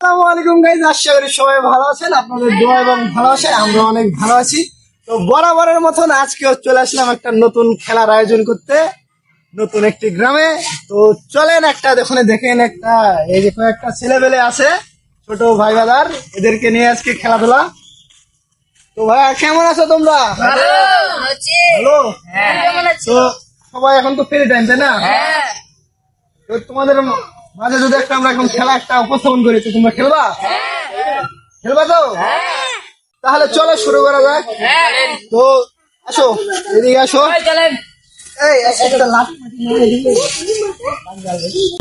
আসসালামু আলাইকুম গাইজ আশা করি সবাই ভালো আছেন আপনাদের দোয়া এবং ভালোবাসে আমরা অনেক ভালো আছি। তো বরাবরের মতন আজকেও চলে আসলাম একটা নতুন খেলার আয়োজন করতে নতুন একটি গ্রামে। তো চলেন একটা দেখুন দেখেন একটা এই যে কয়েকটা ছেলেবেলে আছে ছোট ভাই বাদার এদেরকে নিয়ে আজকে খেলাধুলা। তো ভাইয়া কেমন আছো তোমরা? হ্যালো? তো সবাই এখন তো ফ্রি টাইম তাই না? তো তোমাদের মাঝে যদি একটা আমরা এখন খেলা একটা উপস্থাপন করি তো তোমরা খেলবা? খেলবা তো? তাহলে চলো শুরু করা যাক। তো আসো এদিকে আসো। এই একটা লাফ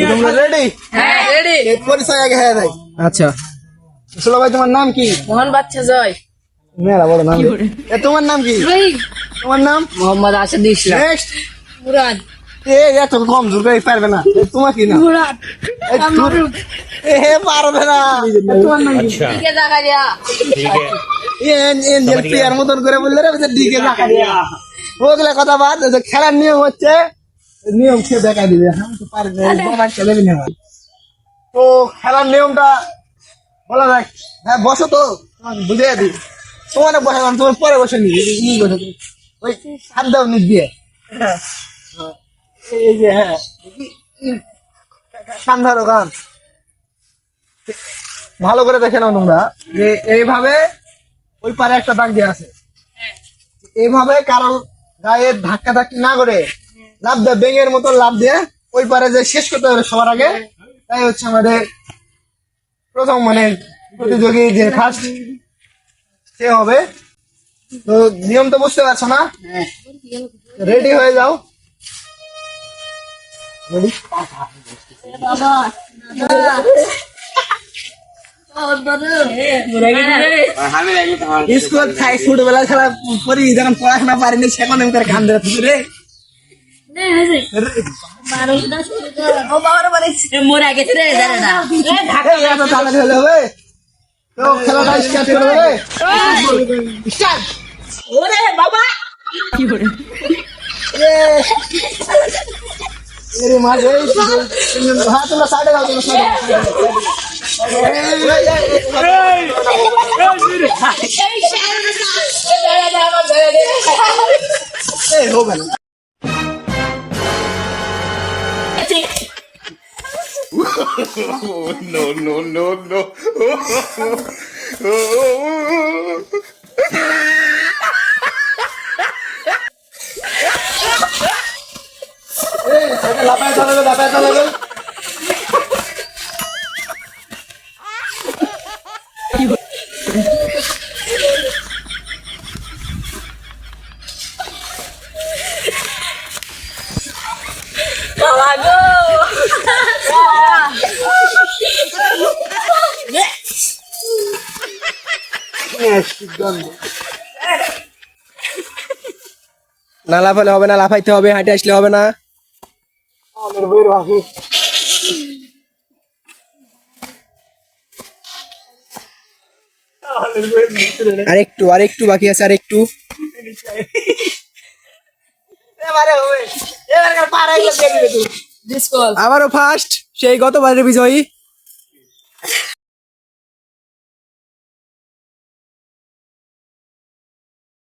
তোমরা রেডি পরিচয় আগে হ্যাঁ ভাই আচ্ছা। ভাই তোমার নাম কি? মোহন বাচ্চা জয়। মেলা বড় নাম। তোমার নাম কি? তোমার নাম? মোহাম্মদ আসাদ ইসলাম। নেক্সট মুরাদ। এ এত কম জোর করে পারবে না তোমার কি এ হে পারবে না এ তোমার নাম কি কে জাকারিয়া এঞ্জেল প্লেয়ার মতন করে বললে রে ডিকে জাকারিয়া ওগুলা কথা বাদ খেলার নিয়ম হচ্ছে নিয়ম সে দেখা দিবে আমি তো খেলে না তো খেলার নিয়মটা বলা যাক হ্যাঁ বসো তো তোমাকে বুঝে দিই তোমার বসালাম তোমার পরে বসে নি বসে। ওই হাত দাও নিচ দিয়ে হ্যাঁ। এই যে হ্যাঁ। সান্ধারো গান ভালো করে দেখে নাও তোমরা যে এইভাবে ওই পারে একটা দাগ দিয়ে আছে। এইভাবে কারও গায়ে ধাক্কা ধাক্কি না করে লাভ দেয় বেঙের মতো লাভ দিয়ে ওই পারে যে শেষ করতে হবে সবার আগে তাই হচ্ছে আমাদের প্রথম মানে প্রতিযোগী যে ফার্স্ট সে হবে। তো নিয়ম তো বুঝতে পারছ না? রেডি হয়ে যাও। রেডি স্কুল থাই ছোটবেলা খেলা করি যখন পড়াশোনা পারিনি সেখন আমি গান ধরে রে স্টার্ট করে এরে মাঝে হ্যাঁ তোমরা সাইডে যাও তোমরা সাইডে হবে না no, no, no, no. লাফায় চালাবে লাফায় চালাবে। না লাফালে হবে না লাফাইতে হবে হাঁটে আসলে হবে না। আমাদের বইয়ের ভাষী আর একটু আর একটু বাকি আছে আর একটু এবারে হবে। এবারে পারে গেলে দেখবে। তুই ডিসকল আবারও ফার্স্ট সেই গতবারের বিজয়ী।